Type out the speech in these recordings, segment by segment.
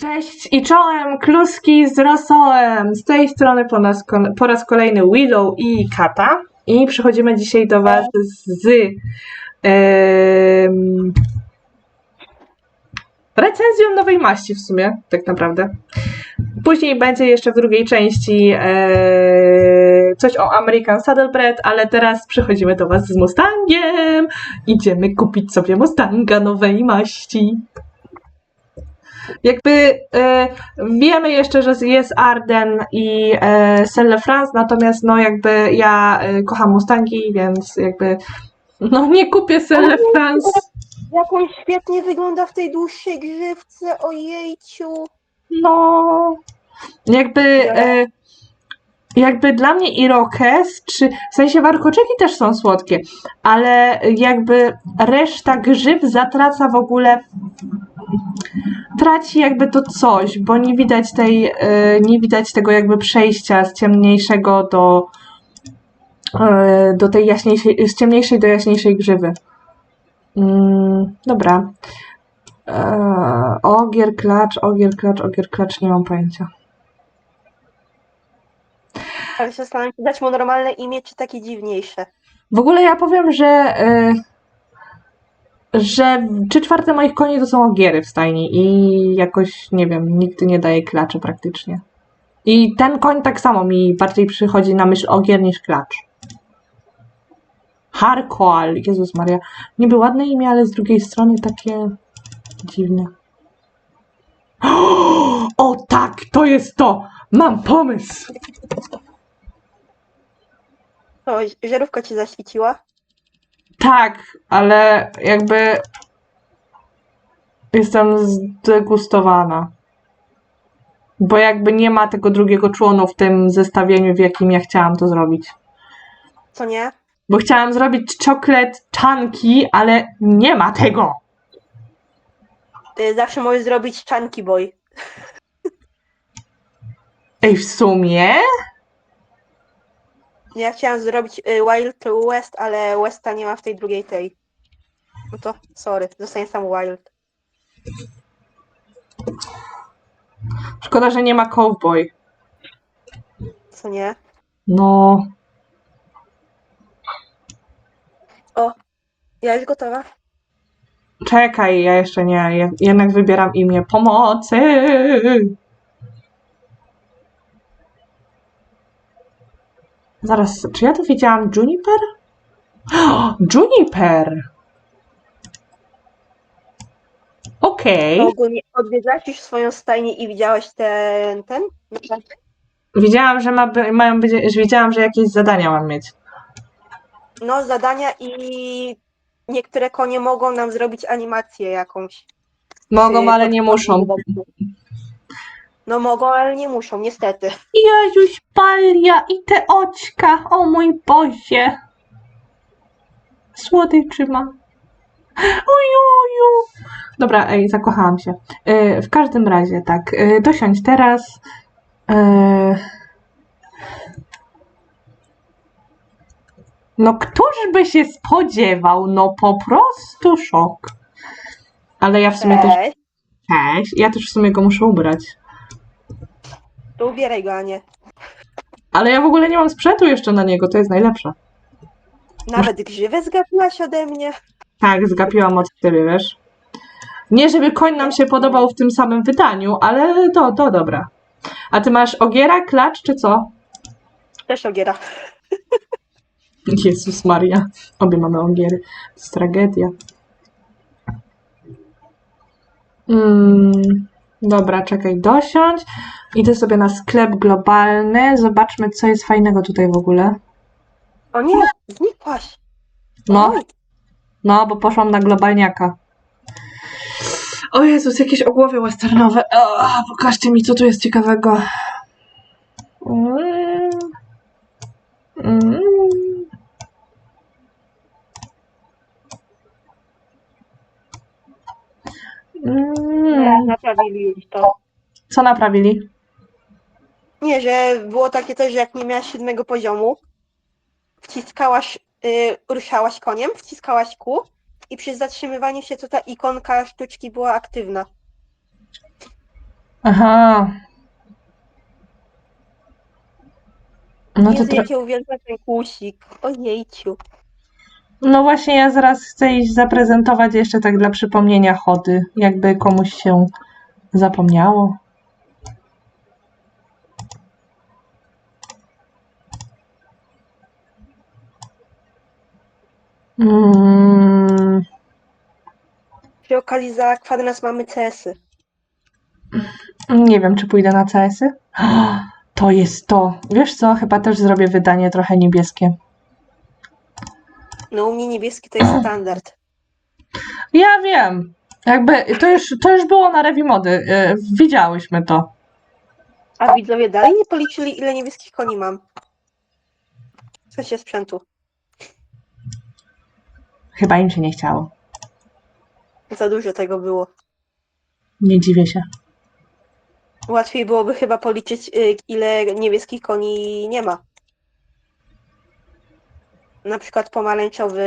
Cześć i czołem, kluski z rosołem. Z tej strony po, nas, po raz kolejny Willow i Kata. I przychodzimy dzisiaj do Was z em, recenzją nowej maści w sumie, tak naprawdę. Później będzie jeszcze w drugiej części e, coś o American Saddlebred, ale teraz przychodzimy do Was z Mustangiem. Idziemy kupić sobie Mustanga nowej maści. Jakby e, wiemy jeszcze, że jest Arden i e, Selle France, natomiast no jakby ja e, kocham Mustangi, więc jakby no nie kupię Selle France. Jak on świetnie wygląda w tej dłuższej grzywce, ojejciu. No jakby e, jakby dla mnie Irokes, czy w sensie warkoczeki też są słodkie, ale jakby reszta grzyw zatraca w ogóle traci jakby to coś, bo nie widać tej, e, nie widać tego jakby przejścia z ciemniejszego do e, do tej jaśniejszej, z ciemniejszej do jaśniejszej grzywy. Mm, dobra. E, ogier, klacz, ogier, klacz, ogier, klacz, nie mam pojęcia. Ale się zastanawiam, czy dać mu normalne imię, czy takie dziwniejsze. W ogóle ja powiem, że e, że trzy czwarte moich koni to są ogiery w stajni i jakoś, nie wiem, nigdy nie daje klaczy praktycznie. I ten koń tak samo mi bardziej przychodzi na myśl ogier niż klacz. Harkoal, Jezus Maria. Niby ładne imię, ale z drugiej strony takie dziwne. O tak, to jest to! Mam pomysł! O, żarówka ci zaświeciła? Tak, ale jakby jestem zdegustowana. Bo jakby nie ma tego drugiego członu w tym zestawieniu, w jakim ja chciałam to zrobić. Co nie? Bo chciałam zrobić chocolate chunky, ale nie ma tego. Ty zawsze możesz zrobić Chunky Boy. Ej, w sumie? Ja chciałam zrobić y, Wild West, ale Westa nie ma w tej drugiej tej. No to sorry, zostanie sam Wild. Szkoda, że nie ma cowboy. Co nie? No, Ja już gotowa. czekaj, ja jeszcze nie. Ja jednak wybieram imię pomocy. Zaraz, czy ja to wiedziałam? Juniper? Juniper! Okej. Ogólnie odwiedzałaś już swoją stajnię i widziałaś ten, ten? naprawdę? Wiedziałam, że ma, by- mają być, że wiedziałam, że jakieś zadania mam mieć. No, zadania i niektóre konie mogą nam zrobić animację jakąś. Mogą, ale nie muszą. No mogą, ale nie muszą, niestety. Jezuś Palia i te oczka, o mój Bozie. Słodyczy ma. Ojuju. Dobra, ej, zakochałam się. E, w każdym razie, tak, e, dosiądź teraz. E, no, któż by się spodziewał? No, po prostu szok. Ale ja w sumie też. Cześć. Cześć. Ja też w sumie go muszę ubrać. To ubieraj go, a nie. Ale ja w ogóle nie mam sprzętu jeszcze na niego, to jest najlepsze. Nawet grzywę zgapiłaś ode mnie. Tak, zgapiłam od ciebie, wiesz. Nie, żeby koń nam się podobał w tym samym wydaniu, ale to, to dobra. A ty masz ogiera, klacz czy co? Też ogiera. Jezus Maria. Obie mamy ogiery. To jest tragedia. Mm, dobra, czekaj, dosiądź. Idę sobie na sklep globalny. Zobaczmy, co jest fajnego tutaj w ogóle. O nie, znikłaś. No, no, bo poszłam na globalniaka. O Jezus, jakieś ogłowy westernowe. O, pokażcie mi, co tu jest ciekawego. Mm. Mm. Mm. Naprawili już to. Co naprawili? Nie, że było takie coś, że jak nie miałaś siódmego poziomu, wciskałaś, y, ruszałaś koniem, wciskałaś kół i przy zatrzymywaniu się to ta ikonka sztuczki była aktywna. Aha. No to Jezu, tro- uwielbiam ten kłusik. Ojejciu. No właśnie, ja zaraz chcę iść zaprezentować jeszcze tak dla przypomnienia chody, jakby komuś się zapomniało. Mm, Przy okazji za kwadrans mamy CS-y. nie wiem, czy pójdę na CS-y. To jest to. Wiesz co? Chyba też zrobię wydanie trochę niebieskie. No u mnie niebieski to jest standard. Ja wiem. Jakby to już, to już było na rewi mody. y, Widziałyśmy to. A widzowie dalej nie policzyli ile niebieskich koni mam. W sensie sprzętu. Chyba im się nie chciało. Za dużo tego było. Nie dziwię się. Łatwiej byłoby chyba policzyć y, ile niebieskich koni nie ma. Na przykład pomarańczowy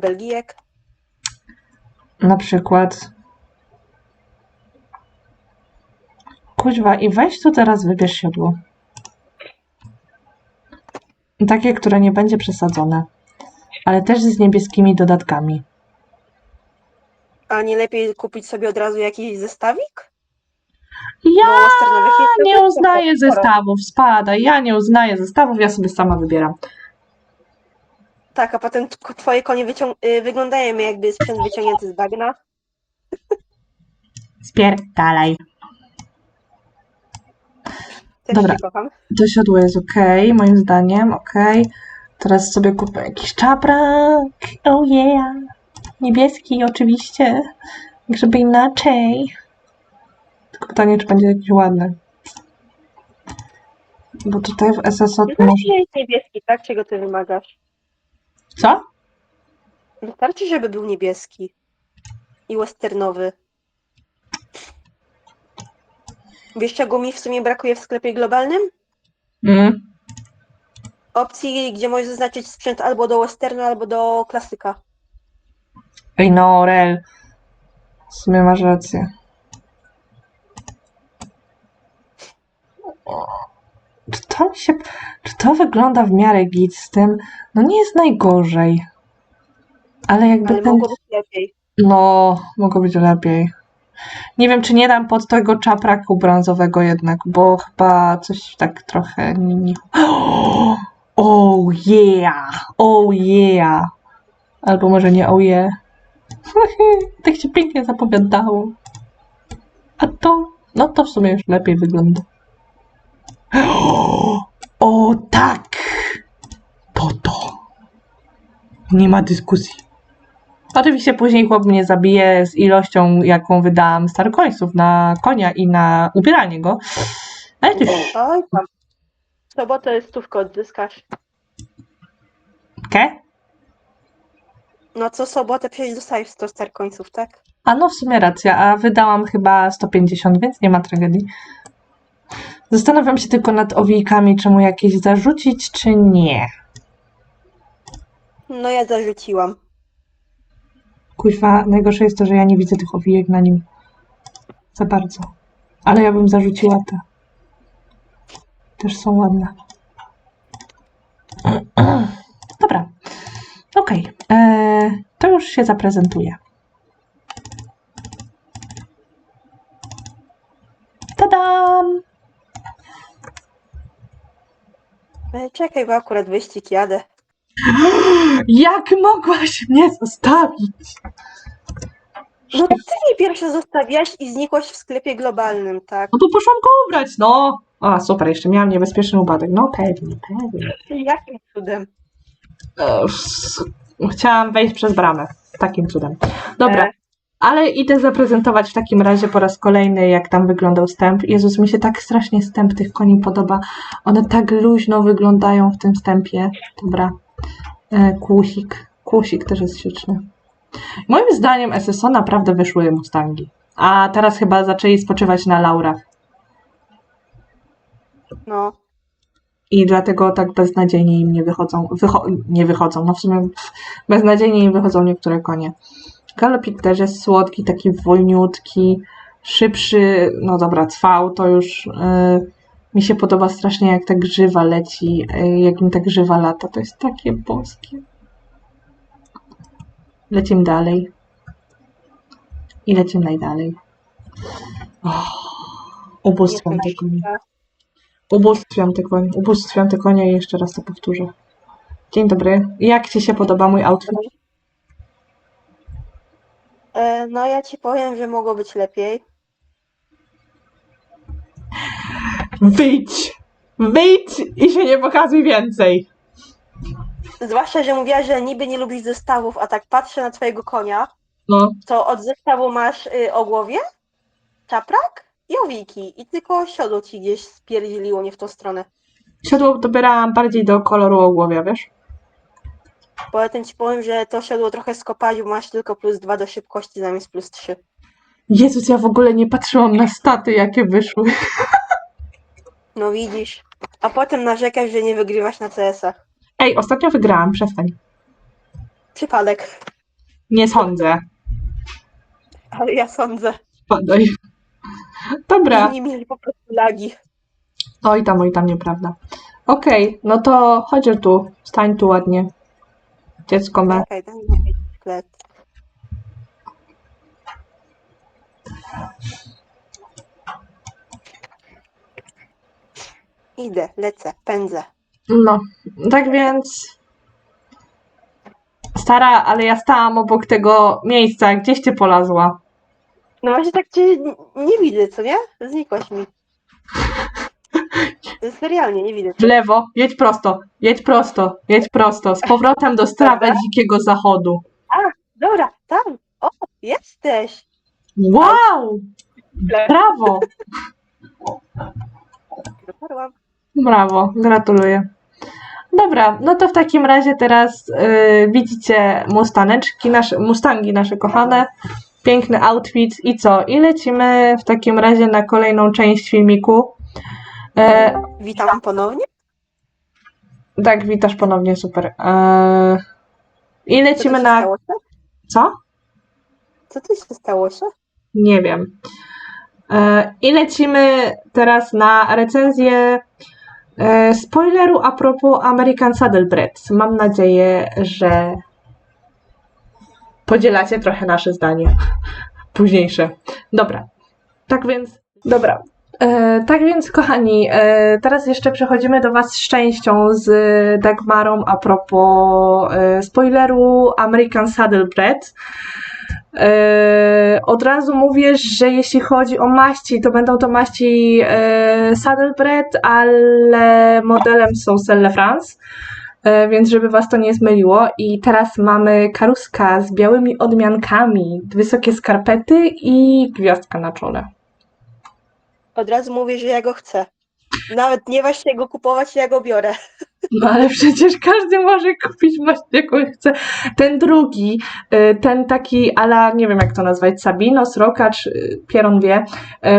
Belgijek. Na przykład. Kuźwa, i weź tu teraz wybierz siodło. Takie, które nie będzie przesadzone. Ale też z niebieskimi dodatkami. A nie lepiej kupić sobie od razu jakiś zestawik? Ja Bo nie uznaję zestawów, spadaj. Ja nie uznaję zestawów, ja sobie sama wybieram. Tak, a potem t- twoje konie wyciąg- y, wyglądają jakby sprzęt wyciągnięty z bagna. Spierdalaj. Też Dobra. się kocham. To siodło jest ok, moim zdaniem, ok. Teraz sobie kupię jakiś czaprak. Oh yeah. Niebieski oczywiście. Żeby inaczej. Tylko pytanie, czy będzie jakiś ładny. Bo tutaj w SSO Wystarczy, może... że jest niebieski, tak? Czego ty wymagasz? Co? Wystarczy, żeby był niebieski. I westernowy. Wiesz, czego mi w sumie brakuje w sklepie globalnym? Mm. Opcji, gdzie możesz zaznaczyć sprzęt albo do westernu, albo do klasyka. Ej no, Rel. W sumie masz rację. Czy to się... Czy to wygląda w miarę git z tym? No nie jest najgorzej. Ale jakby Ale ten... mogło być lepiej. No, mogło być lepiej. Nie wiem, czy nie dam pod tego czapraku brązowego jednak, bo chyba coś tak trochę nie... nie... Oh yeah! Oh yeah! Albo może nie oh yeah. tak się pięknie zapowiadało. A to, no to w sumie już lepiej wygląda. O tak! To to. Nie ma dyskusji. Oczywiście później chłop mnie zabije z ilością, jaką wydałam starcoinsów na konia i na ubieranie go. Ale to już Oj tam. W sobotę stówkę odzyskasz. Ke? No co sobotę przecież dostajesz 100 star końców, tak? A no w sumie racja, a wydałam chyba 150, więc nie ma tragedii. Zastanawiam się tylko nad owijkami, czy mu jakieś zarzucić, czy nie. No ja zarzuciłam. Kuźwa, najgorsze jest to, że ja nie widzę tych owijek na nim za bardzo. Ale ja bym zarzuciła te. Też są ładne. Dobra. Okej. Eee, To już się zaprezentuje. Tadam! E, Czekaj, bo akurat wyścig jadę. Jak mogłaś mnie zostawić? No ty mnie pierwsza zostawiałaś i znikłaś w sklepie globalnym, tak? No to poszłam go ubrać, no! A, super, jeszcze miałam niebezpieczny upadek. No pewnie, pewnie. Jakim cudem? E, Chciałam wejść przez bramę. Takim cudem. Dobra, E, ale idę zaprezentować w takim razie po raz kolejny, jak tam wyglądał stęp. Jezus, mi się tak strasznie stęp tych koni podoba. One tak luźno wyglądają w tym stępie. Dobra. E, Kłusik. Kłusik też jest śliczny. Moim zdaniem SSO naprawdę wyszły Mustangi. A teraz chyba zaczęli spoczywać na laurach. No. I dlatego tak beznadziejnie im nie wychodzą. Wycho- nie wychodzą, no w sumie beznadziejnie im wychodzą niektóre konie. Galopik też jest słodki, taki wolniutki. szybszy, no dobra, cwał, to już y, mi się podoba strasznie, jak ta grzywa leci, y, jak im ta grzywa lata. To jest takie boskie. Lecimy dalej. I lecimy najdalej. Oh, ubóstwiam te konie. Ubóstwiam te konie. Ubóstwiam te konie i jeszcze raz to powtórzę. Dzień dobry. Jak Ci się podoba mój outfit? E, no ja ci powiem, że mogło być lepiej. Wyjdź! Wyjdź i się nie pokazuj więcej! Zwłaszcza, że mówiła, że niby nie lubisz zestawów, a tak patrzę na twojego konia, No, to od zestawu masz y, ogłowie, czaprak i owiki. I tylko siodło ci gdzieś spierdzieliło nie w tą stronę. siodło dobierałam bardziej do koloru ogłowia, wiesz? Poza tym ci powiem, że to siodło trochę skopalił, masz tylko plus 2 do szybkości zamiast plus 3. Jezus, ja w ogóle nie patrzyłam na staty, jakie wyszły. No widzisz. A potem narzekasz, że nie wygrywasz na CS-ach. Ej, ostatnio wygrałam, przestań. Przypadek. Nie sądzę. Ale ja sądzę. Padaj. Dobra. Inni mieli po prostu lagi. Oj tam, oj tam, nieprawda. Okej, no to chodź tu. Stań tu ładnie. Dziecko daj mi szklet. Idę, lecę, pędzę. No, tak więc... Stara, ale ja stałam obok tego miejsca. Gdzieś ty polazła? No właśnie tak cię nie widzę, co nie? Znikłaś mi. Serialnie, nie widzę. W lewo, jedź prosto, jedź prosto, jedź prosto. Z powrotem do strawy dzikiego zachodu. Dobra, tam. O, jesteś. Wow! Brawo! Dotarłam. Brawo, gratuluję. Dobra, no to w takim razie teraz y, widzicie mustaneczki, nasze, mustangi nasze kochane, piękny outfit i co? I lecimy w takim razie na kolejną część filmiku. E, Witam ponownie. tak, witasz ponownie, super. E, I Co lecimy się na... stało się? Co? Co tu się stało się? Nie wiem. E, I lecimy teraz na recenzję e, spoileru a propos American Saddlebred. Mam nadzieję, że podzielacie trochę nasze zdanie. Późniejsze. Dobra. Tak więc, dobra. E, tak więc, kochani, e, teraz jeszcze przechodzimy do Was z częścią z Dagmarą a propos e, spoileru American Saddlebred. Od razu mówię, że jeśli chodzi o maści, to będą to maści Saddlebred, ale modelem są Selle France, więc żeby Was to nie zmyliło. I teraz mamy karuska z białymi odmiankami, wysokie skarpety i gwiazdka na czole. Od razu mówię, że ja go chcę. Nawet nie się go kupować, ja go biorę. No ale przecież każdy może kupić maść jaką chce. Ten drugi, y, ten taki ala, nie wiem jak to nazwać, Sabinos, Rokacz, y, Pieron wie,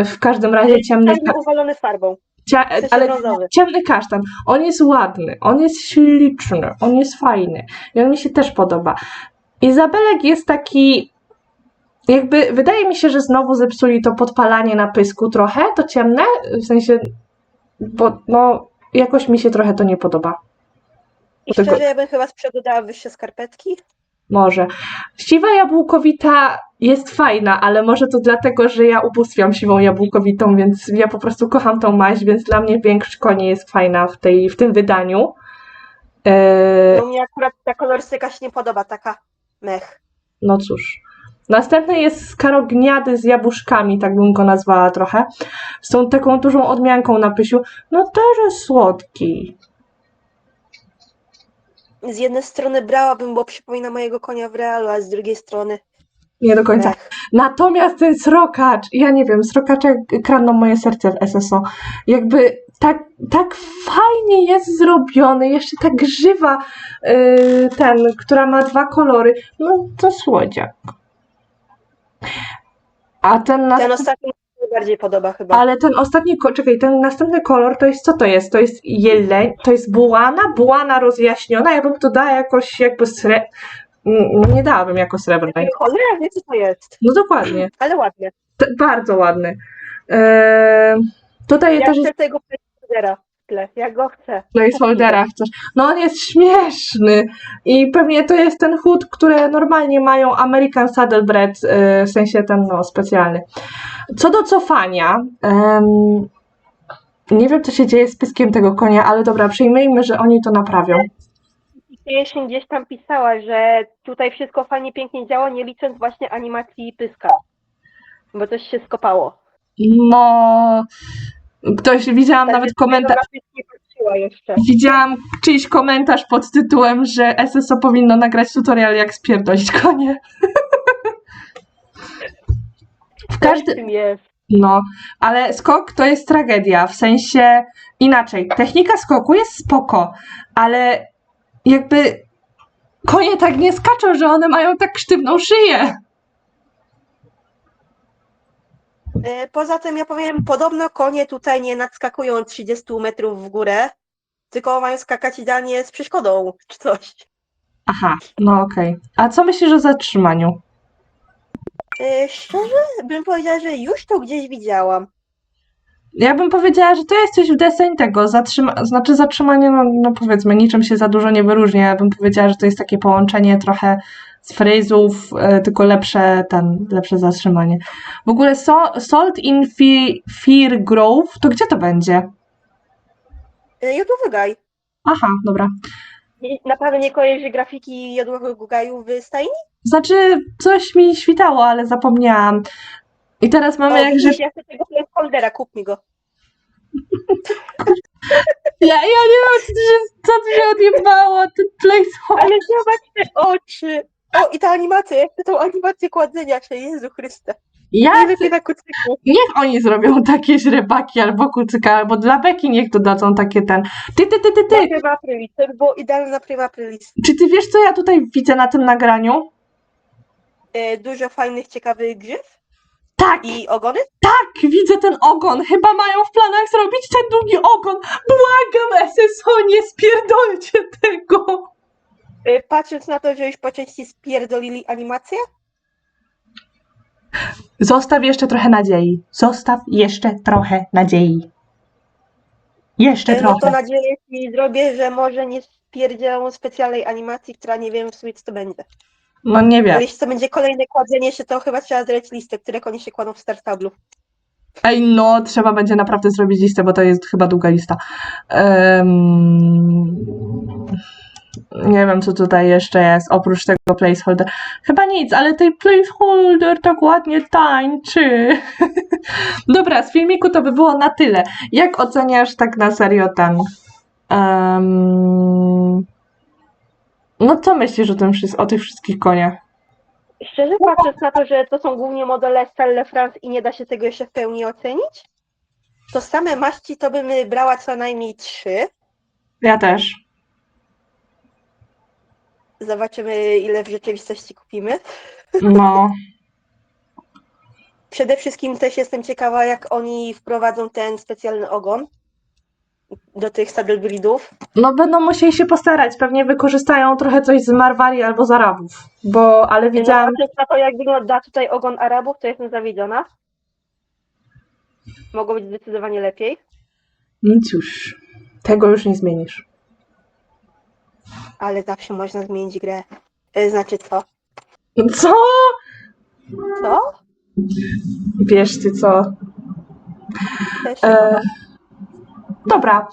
y, w każdym razie ciemny, Fajnie uwalony farbą. cia, ale brązowy. ciemny kasztan. On jest ładny, on jest śliczny, on jest fajny i on mi się też podoba. Izabelek jest taki, jakby, wydaje mi się, że znowu zepsuli to podpalanie na pysku trochę, to ciemne, w sensie, bo no, jakoś mi się trochę to nie podoba. I szczerze, ja bym chyba z przodu dała wyższe skarpetki. Może. Siwa jabłkowita jest fajna, ale może to dlatego, że ja ubóstwiam siwą jabłkowitą, więc ja po prostu kocham tą maść, więc dla mnie większość koni jest fajna w, tej, w tym wydaniu. Eee, No mnie akurat ta kolorystyka się nie podoba, taka mech. no cóż. Następny jest skarogniady z jabłuszkami, tak bym go nazwała trochę. Z tą taką dużą odmianką na pysiu. No też jest słodki. Z jednej strony brałabym, bo przypomina mojego konia w realu, a z drugiej strony Nie do końca. mech. Natomiast ten srokacz, ja nie wiem, srokacze kradną moje serce w SSO. Jakby tak, tak fajnie jest zrobiony, jeszcze tak grzywa yy, ten, która ma dwa kolory. No to słodziak. A ten, Ten ostatni mi się najbardziej podoba chyba. ale ten ostatni, ko- czekaj, ten następny kolor to jest, co to jest? To jest jeleń, to jest bułana, bułana rozjaśniona, ja bym to dała jakoś jakby sre... Mm, Nie dałabym jako srebrnej. Cholera wie co to jest, No dokładnie. ale ładnie. T- bardzo ładny. E, tutaj Ja też jest chcę tego w tle, ja go chcę. placeholdera chcesz. No on jest śmieszny i pewnie to jest ten chód, które normalnie mają American Saddlebred, e, w sensie ten no specjalny. Co do cofania, em, nie wiem co się dzieje z pyskiem tego konia, ale dobra, przyjmijmy, że oni to naprawią. Jeśli gdzieś tam pisała, że tutaj wszystko fajnie, pięknie działa, nie licząc właśnie animacji pyska. Bo coś się skopało. No, ktoś, widziałam Tak, nawet komentarz, widziałam czyjś komentarz pod tytułem, że SSO powinno nagrać tutorial jak spierdolić konie. W każdym, no, ale skok to jest tragedia, w sensie inaczej. Technika skoku jest spoko, ale jakby konie tak nie skaczą, że one mają tak sztywną szyję. E, Poza tym ja powiem, podobno konie tutaj nie nadskakują 30 metrów w górę, tylko mają skakać idealnie z przeszkodą czy coś. Aha, no okej. A co myślisz o zatrzymaniu? E, Szczerze bym powiedziała, że już to gdzieś widziałam. Ja bym powiedziała, że to jest coś w deseń tego, zatrzyma, znaczy zatrzymanie, no, no powiedzmy, niczym się za dużo nie wyróżnia. Ja bym powiedziała, że to jest takie połączenie trochę z fryzów, e, tylko lepsze, ten, lepsze zatrzymanie. W ogóle so, Salt in Fe- Fear Grove, to gdzie to będzie? E, Jodłowy gaj. Aha, dobra. Naprawdę nie kojarzy grafiki jodłowego gaju w stajni? Znaczy, coś mi świtało, ale zapomniałam. I teraz mamy jak, że ja chcę tego placeholdera, kup mi go. ja, ja nie wiem, co tu się, co tu się odjebało, ten placeholder. Ale zobacz te oczy! O, i ta animacja, jak chcę tą animację kładzenia się, Jezu Chryste. Ja na kucyku. Niech oni zrobią takie źrebaki albo kucyka, albo dla beki niech dodadzą takie ten. Ty, ty, ty, ty, ty. Prima Aprilis, to by było idealne na Prima Aprilis. Czy ty wiesz, co ja tutaj widzę na tym nagraniu? E, Dużo fajnych, ciekawych grzyw Tak, i ogony. tak, widzę ten ogon. Chyba mają w planach zrobić ten długi ogon. Błagam, SSO, nie spierdolcie tego. E, Patrząc na to, że już po części spierdolili animację, Zostaw jeszcze trochę nadziei. Zostaw jeszcze trochę nadziei. Jeszcze e, no to trochę. nadzieję ci zrobię, że może nie spierdzielą specjalnej animacji, która nie wiem w sumie co to będzie. No nie wiem. jeśli to będzie kolejne kładzenie się, to chyba trzeba zrobić listę, które konie się kładą w startablu. Ej, no, trzeba będzie naprawdę zrobić listę, bo to jest chyba długa lista. Em, nie wiem, co tutaj jeszcze jest, oprócz tego placeholder. Chyba nic, ale ten placeholder tak ładnie tańczy. Dobra, z filmiku to by było na tyle. Jak oceniasz tak na serio ten... em, no co myślisz o, tym, wszys- o tych wszystkich koniach? Szczerze patrząc na to, że to są głównie modele Stelle France i nie da się tego jeszcze w pełni ocenić, to same maści to bym brała co najmniej trzy. Ja też. Zobaczymy, ile w rzeczywistości kupimy. No. Przede wszystkim też jestem ciekawa, jak oni wprowadzą ten specjalny ogon do tych saddle breedów. No będą musieli się postarać, pewnie wykorzystają trochę coś z Marwali albo z Arabów, bo, ale widziałam, Patrząc na to, jak wygląda tutaj ogon Arabów, to jestem zawiedziona. Mogło być zdecydowanie lepiej, no cóż, tego już nie zmienisz. ale zawsze można zmienić grę. E, Znaczy co? Co? Co? Wiesz ty co? Też E, dobra.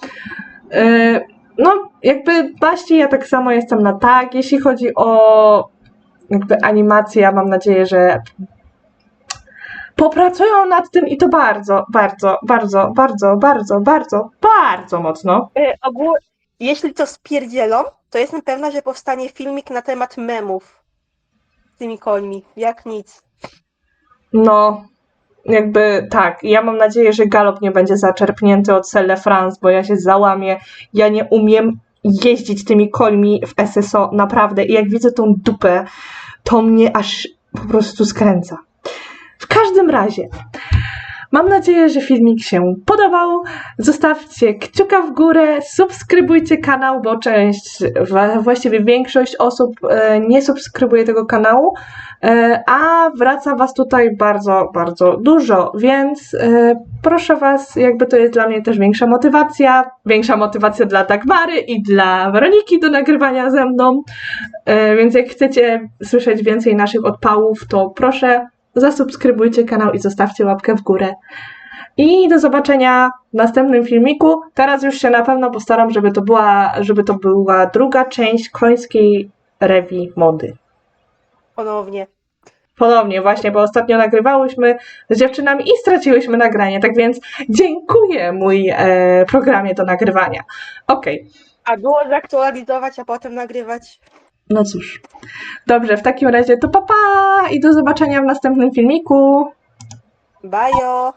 E, no, jakby Baści, ja tak samo jestem na tak. Jeśli chodzi o jakby animację, ja mam nadzieję, że popracują nad tym i to bardzo, bardzo, bardzo, bardzo, bardzo, bardzo, bardzo mocno. E, ogół, jeśli to spierdzielą, to jestem pewna, że powstanie filmik na temat memów z tymi końmi. Jak nic. No, jakby tak. Ja mam nadzieję, że galop nie będzie zaczerpnięty od Selle France, bo ja się załamię. Ja nie umiem jeździć tymi końmi w SSO, naprawdę. I jak widzę tą dupę, to mnie aż po prostu skręca. W każdym razie, Mam nadzieję, że filmik się podobał. Zostawcie kciuka w górę, subskrybujcie kanał, bo część, właściwie większość osób e, nie subskrybuje tego kanału, e, a wraca Was tutaj bardzo, bardzo dużo, więc e, proszę Was, jakby to jest dla mnie też większa motywacja, większa motywacja dla Dagmary i dla Weroniki do nagrywania ze mną, więc jak chcecie słyszeć więcej naszych odpałów, to proszę zasubskrybujcie kanał i zostawcie łapkę w górę. I do zobaczenia w następnym filmiku. Teraz już się na pewno postaram, żeby to była, żeby to była druga część końskiej rewi mody. Ponownie. Ponownie właśnie, bo ostatnio nagrywałyśmy z dziewczynami i straciłyśmy nagranie, tak więc dziękuję mój e, programie do nagrywania. Okej, A było zaktualizować, a potem nagrywać. No cóż. Dobrze, w takim razie to papa i do zobaczenia w następnym filmiku. Bajo!